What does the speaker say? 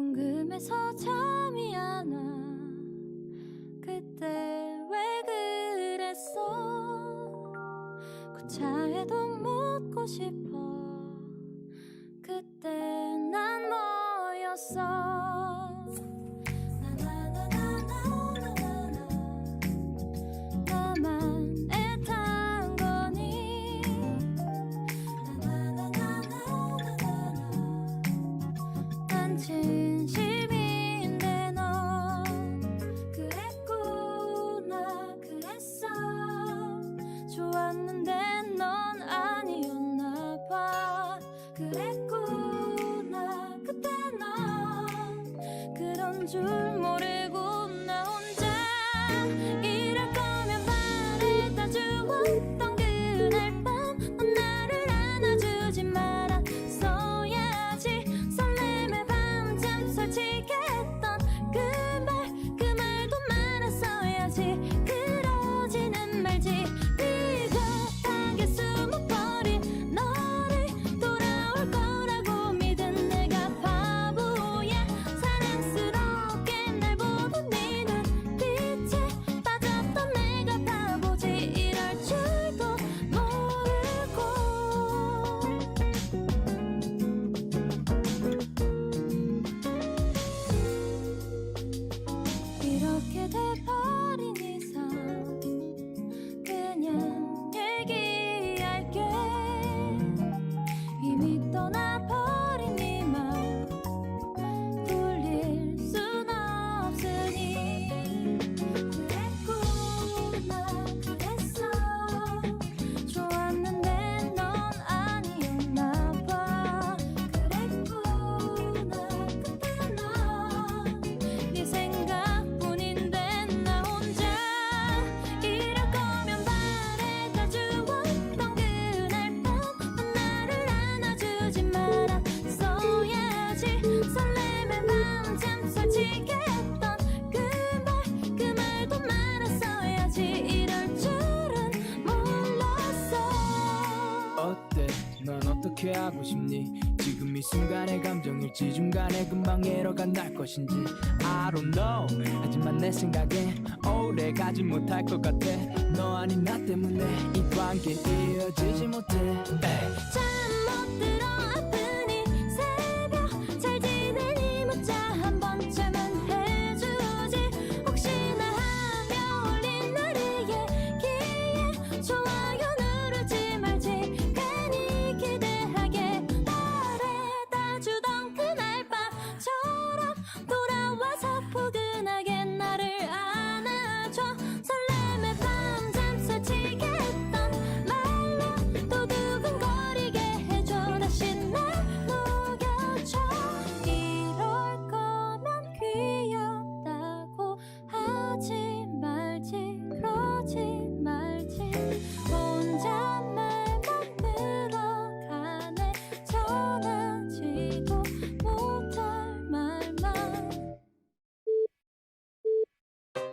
궁금해서 잠이 안 와. 그때 왜 그랬어? 그 고차에도 묻고 싶 멈추겠다 어떻게 하고 싶니? 지금 이 순간의 감정일지 중간에 금방 잃어가 날 것인지 I don't know. 하지만 내 생각에 오래 가지 못할 것 같아. 너 아닌 나 때문에 이 관계 이어지지 못해. 잠 못 들어 앞에